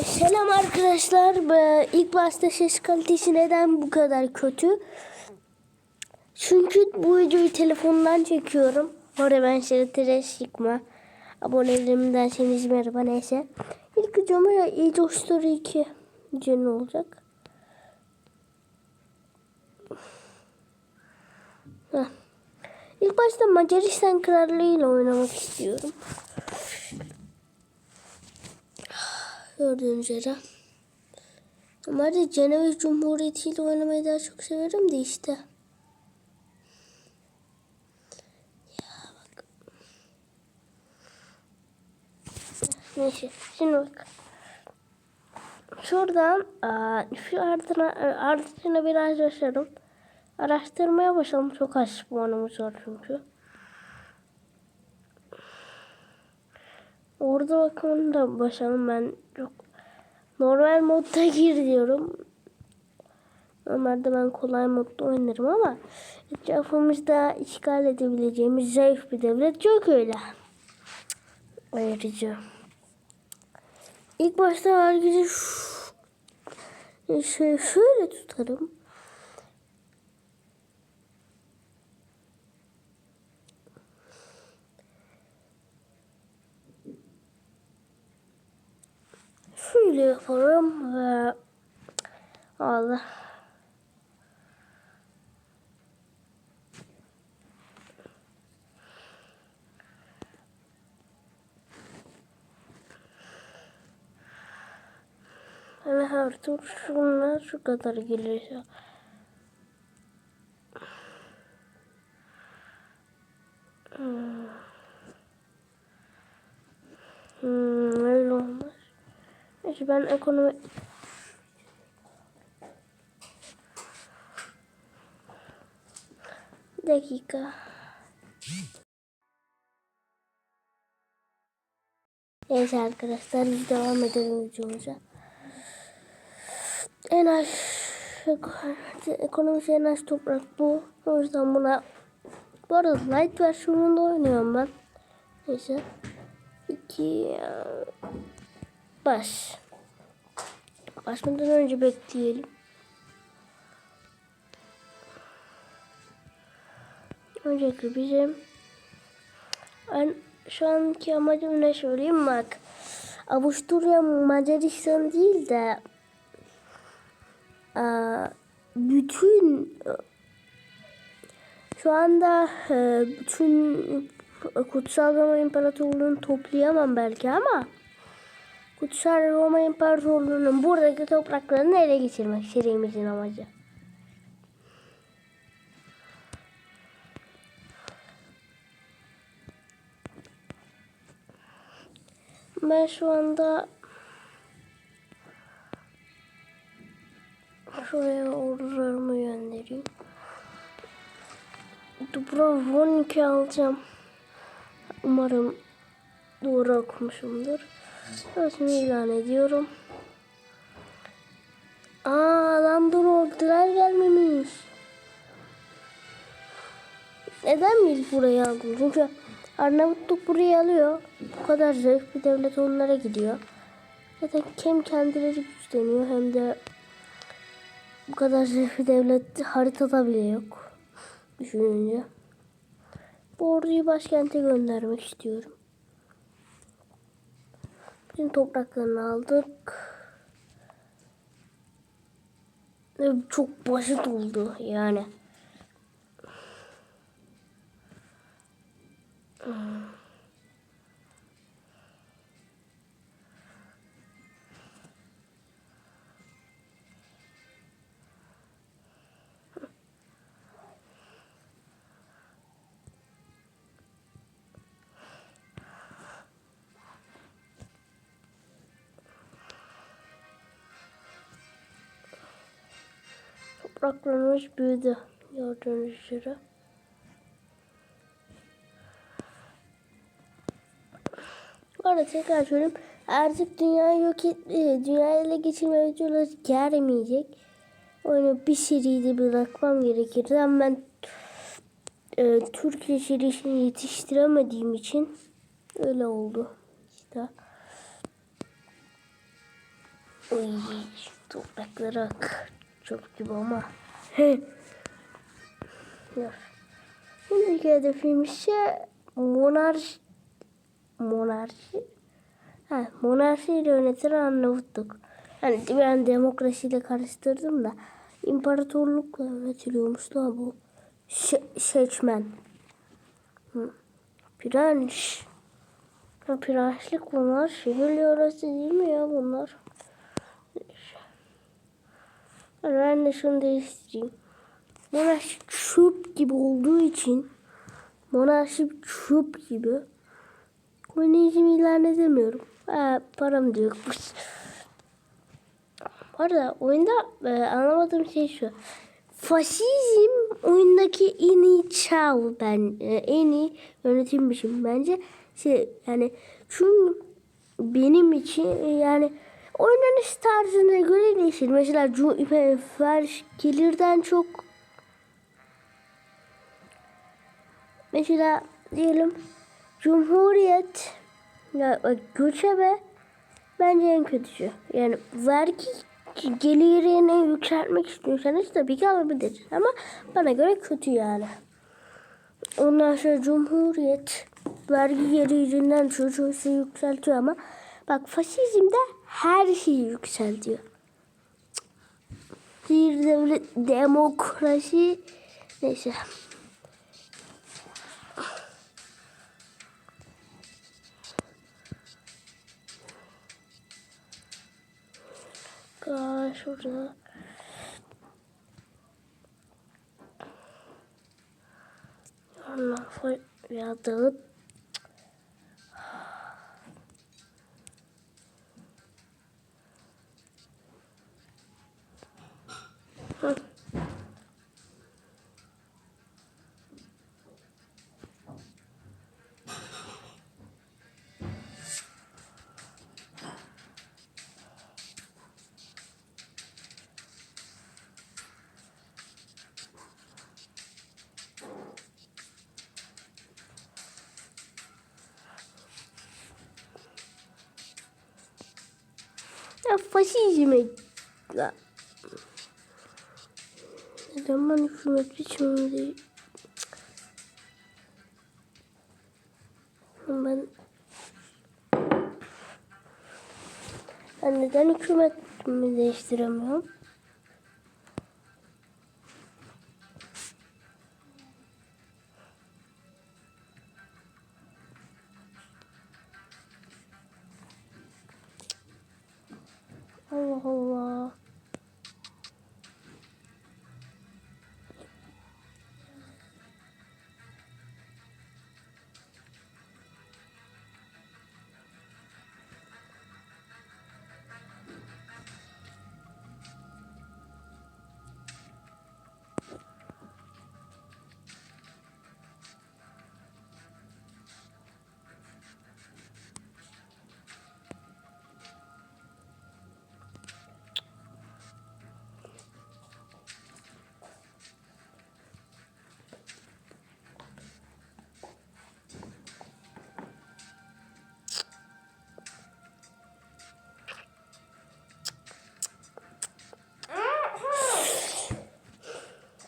Selam arkadaşlar. İlk başta ses kalitesi neden bu kadar kötü? Çünkü bu videoyu telefondan çekiyorum. Orada ben şeritere çıkma. Abonelerimden seniz merhaba neyse. İlk videoma Age of Story 2 videonun olacak. Heh. İlk başta Macaristan Krallığı ile oynamak istiyorum. Gördüğünüz üzere. Normalde Cenevre Cumhuriyeti ile oynamayı daha çok severim de işte. Neyse. Şimdi bak. Şuradan aa, şu ardına, ardına biraz yaşarım. Araştırmaya başladım. Çok az puanımız var çünkü. Orada bakımını da başlayalım. Ben çok normal modda gir diyorum. Normalde ben kolay modda oynarım ama etrafımızda işgal edebileceğimiz zayıf bir devlet yok öyle. Ayrıca. İlk başta herkese şu, şey, şöyle tutarım. Yaparım ve Allah. Yani her tur şunlar şu kadar geliyor. Hmm. Hmm, öyle olmaz. Neyse ben ekonomi... Bir dakika. Neyse arkadaşlar biz devam edelim videomuza. En az ekonomisi en az toprak bu. O yüzden buna bu arada light versiyonunda oynuyorum ben. Neyse. İki baş. Başmadan önce bekleyelim. Öncelikle bizim ben şu anki amacım ne söyleyeyim bak. Avusturya Macaristan değil de bütün şu anda bütün Kutsal Roma İmparatorluğu'nu toplayamam belki ama Kutsal Roma İmparatorluğu'nun buradaki topraklarını ele geçirmek serimizin amacı. Ben şu anda şuraya ordularımı göndereyim. Dubrovnik'i alacağım. Umarım doğru okumuşumdur. Sözümü ilan ediyorum. Aa lan dur ordular gelmemiş. Neden biz burayı aldım? Çünkü Arnavutluk burayı alıyor. Bu kadar zayıf bir devlet onlara gidiyor. Zaten hem kendileri güçleniyor hem de bu kadar zayıf bir devlet haritada bile yok. Düşününce. Bu orduyu başkente göndermek istiyorum. Bütün topraklarını aldık. Çok basit oldu yani. Topraklarımız büyüdü. Gördüğünüz üzere. Bu arada tekrar söyleyeyim. Artık dünyayı yok et, dünyayı ele geçirme videoları gelmeyecek. Oyunu bir seride bırakmam gerekirdi ama ben e, Türkiye serisini yetiştiremediğim için öyle oldu. İşte. Oy, topraklara bak. Çok gibi ama. Şimdiki hedefim ise monarşi. Monarşi. Ha, monarşiyle yönetilen Arnavutluk. Hani ben demokrasiyle karıştırdım da. İmparatorlukla yönetiliyormuş da bu. Şe- seçmen. Hı. Prens. Ha, prenslik bunlar. Şehirli arası değil mi ya bunlar? Neyse. Ben de şunu değiştireyim. Monarşi çöp gibi olduğu için monarşi çöp gibi komünizm ilan edemiyorum. Ha, param da yokmuş. Bu arada oyunda e, anlamadığım şey şu. Faşizm oyundaki en iyi çağ ben e, en iyi yönetim biçimi bence şey yani çünkü benim için e, yani oynanış tarzına göre değişir. Mesela Cu- Fer gelirden çok mesela diyelim Cumhuriyet ya e, göçebe bence en kötüsü. Yani vergi gelirini yükseltmek istiyorsanız tabii ki alabilir. Ama bana göre kötü yani. Ondan sonra Cumhuriyet vergi gelirinden çocuğu yükseltiyor ama bak faşizmde her şeyi yükseltiyor. Bir devlet demokrasi neyse. Aa, şurada. Foi ya dağıt. Hı. Neden ben hükümet biçiminde ben ben neden hükümetimi değiştiremiyorum?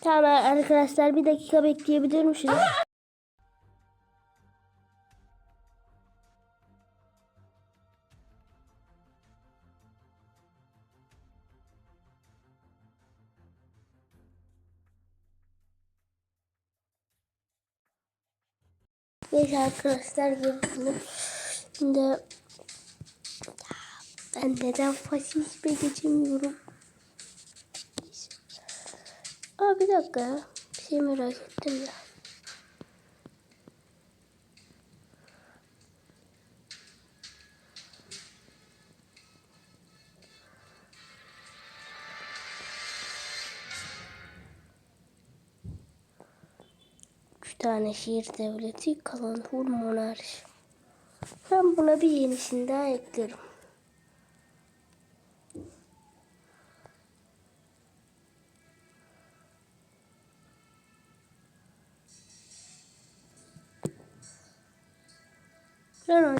Tamam arkadaşlar bir dakika bekleyebilir misiniz? Neyse arkadaşlar gördünüz. Şimdi ben neden faşizme geçemiyorum? Aa bir dakika ya. Bir şey merak ettim ya. Tane şehir devleti kalan full monarşi. Ben buna bir yenisini daha eklerim.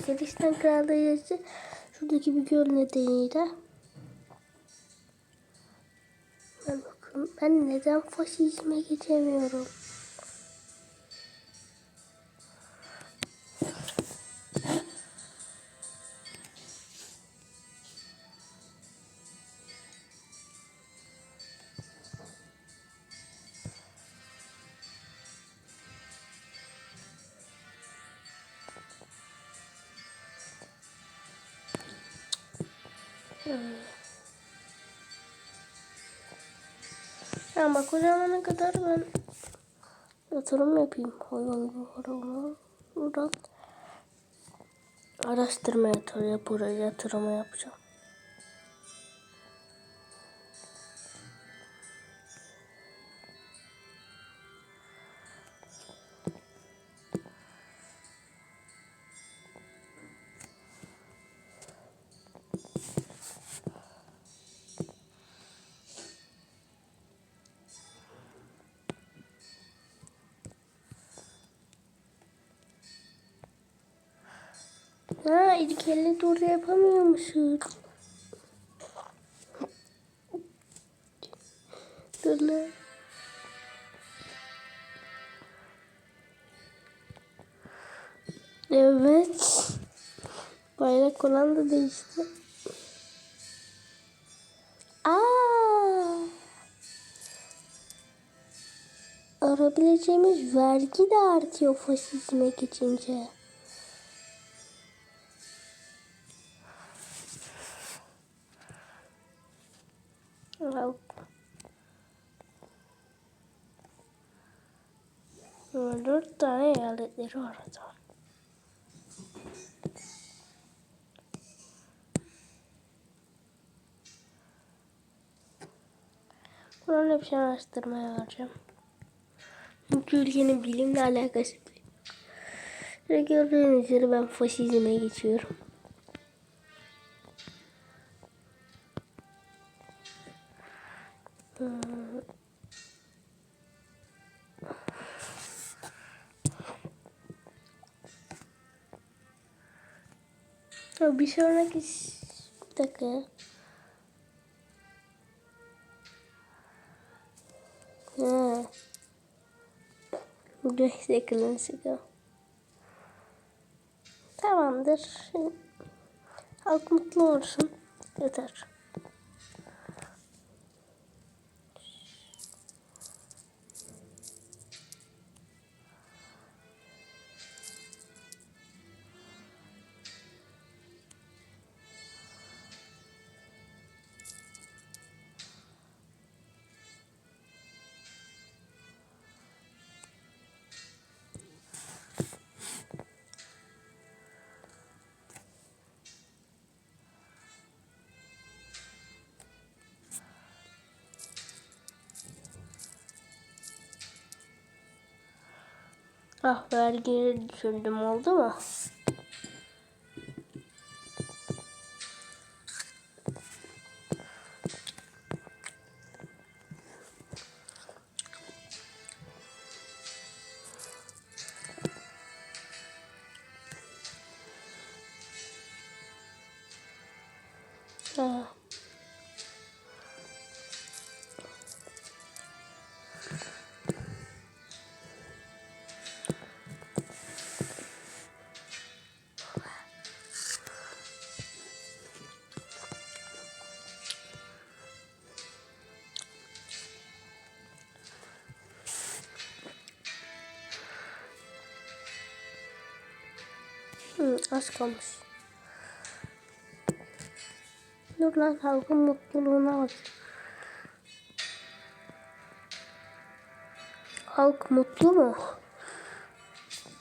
Gelişten Kral Dairesi şuradaki bir göl nedeniyle. Ben ben neden faşizme geçemiyorum? Ya bak o zamana kadar ben yatırım yapayım hayvan yuvarlama. Buradan araştırma yatırım, buraya yatırımı yapacağım. Ha ilk elle doğru yapamıyormuşuz. Dur lan. Evet. Bayrak olan da değişti. Aa! Arabileceğimiz vergi de artıyor faşizme geçince. Dört tane eyaletleri var zaman. Bunların hepsini araştırmaya vereceğim. Çünkü ülkenin bilimle alakası gördüğünüz üzere ben faşizme geçiyorum. Bir sonraki bir dakika. Ha. Beş dakika sıkı. Tamamdır. Halk mutlu olsun. Yeter. Ah vergileri düşürdüm oldu mu? Hı, az kalmış. Dur lan halkın mutluluğuna bak. Halk mutlu mu?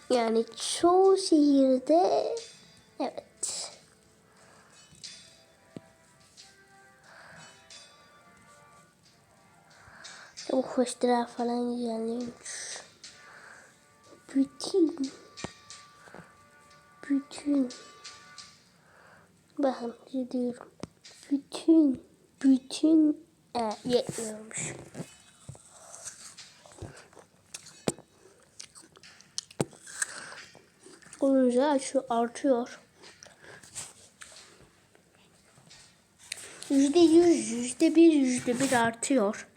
Yani çoğu şehirde evet. Bu hoştura falan güzelmiş. Bütün bütün bakın diyorum bütün bütün e, yetmiyormuş. Olunca şu artıyor. Yüzde yüz, yüzde bir, yüzde bir artıyor.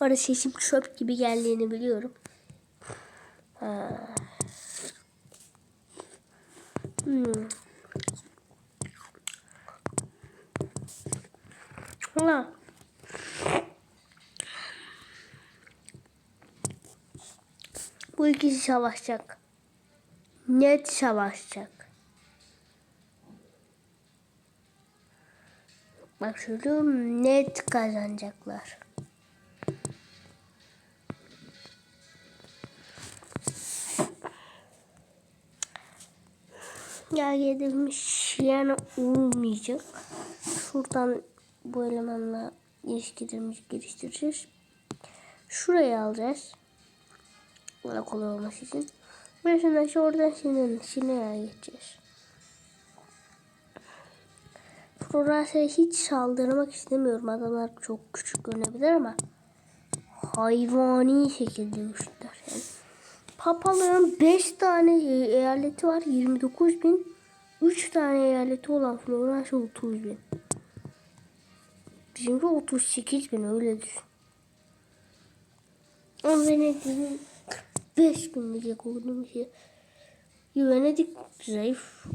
Bana sesim çöp gibi geldiğini biliyorum. Ha. Hmm. Ulan. Bu ikisi savaşacak. Net savaşacak. Bak söylüyorum net kazanacaklar. Ya yedilmiş yani olmayacak. Şuradan bu elemanla ilişkilerimizi geliştireceğiz. Şuraya alacağız. Böyle kolay olması için. Sonra şu oradan Sinan'ın Sinan'a geçeceğiz. Florasya'ya hiç saldırmak istemiyorum. Adamlar çok küçük görünebilir ama hayvani şekilde güçlüler. Yani Papaların 5 tane e- eyaleti var. 29 bin. 3 tane eyaleti olan Florasya 30 bin. Bizimki 38 bin öyle düşün. Ama Venedik'in 5 bin diyecek şey. Venedik zayıf.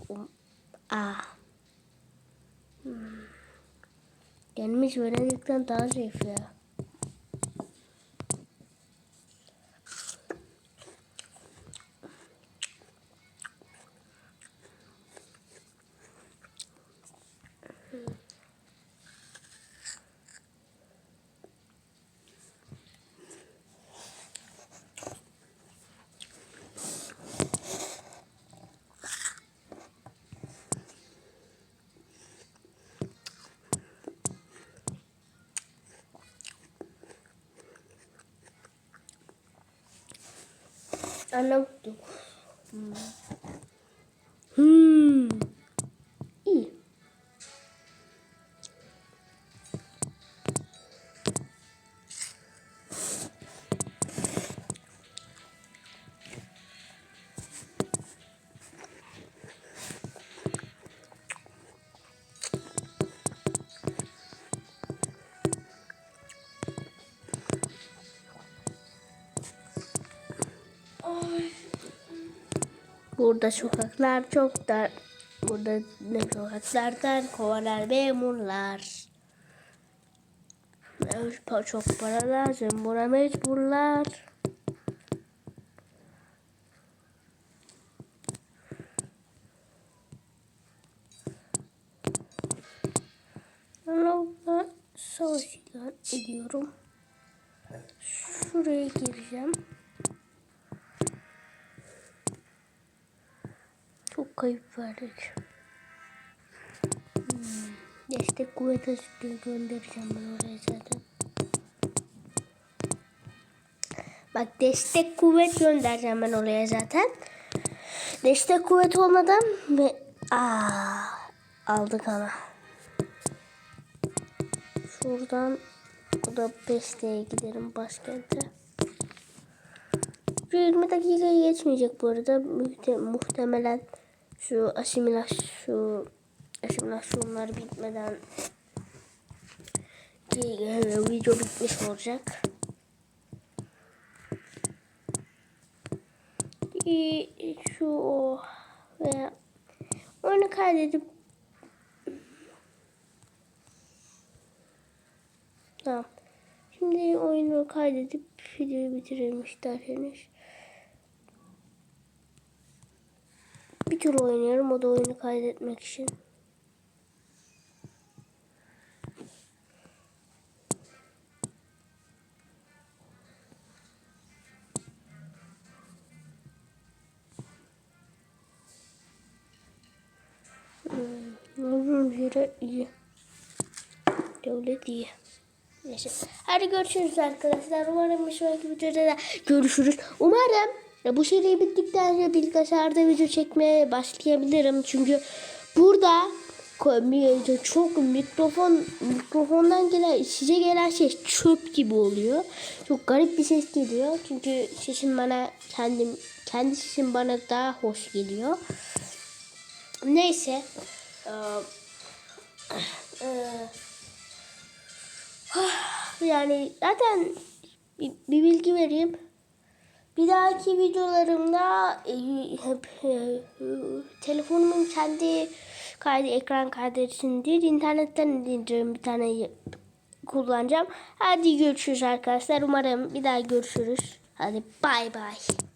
Aa. Hmm. Gelmiş Venedik'ten daha zayıf ya. Arnavutluk. Hmm. Hmm. Burada sokaklar çok dar. Burada ne sokaklardan kovalar memurlar. Çok para lazım. Buna mecburlar. Allah'la savaş ilan ediyorum. Şuraya gireceğim. Çok kayıp verdik. Hmm. Destek kuvvet askeri göndereceğim ben oraya zaten. Bak destek kuvvet göndereceğim ben oraya zaten. Destek kuvvet olmadan ve Aa, aldık ama. Şuradan bu da Beste'ye gidelim başkente. Şu 20 dakikayı geçmeyecek bu arada. Muhte- muhtemelen şu asimilasyon şu asimilasyonlar bitmeden video bitmiş olacak. Şu ve oyunu kaydedip Tamam. Şimdi oyunu kaydedip videoyu bitirelim isterseniz. Bir tur oynuyorum o da oyunu kaydetmek için. Hmm, süre iyi. Devlet iyi. Neyse. Hadi görüşürüz arkadaşlar. Umarım bir sonraki videoda da görüşürüz. Umarım ya bu seri bittikten sonra bilgisayarda video çekmeye başlayabilirim. Çünkü burada çok mikrofon mikrofondan gelen size gelen ses çöp gibi oluyor. Çok garip bir ses geliyor. Çünkü sesim bana kendim kendi sesim bana daha hoş geliyor. Neyse. Ee, yani zaten bir bilgi vereyim. Bir dahaki videolarımda e, hep e, telefonumun kendi kaydı ekran kaydedicini değil internetten indireceğim bir tane kullanacağım. Hadi görüşürüz arkadaşlar. Umarım bir daha görüşürüz. Hadi bay bay.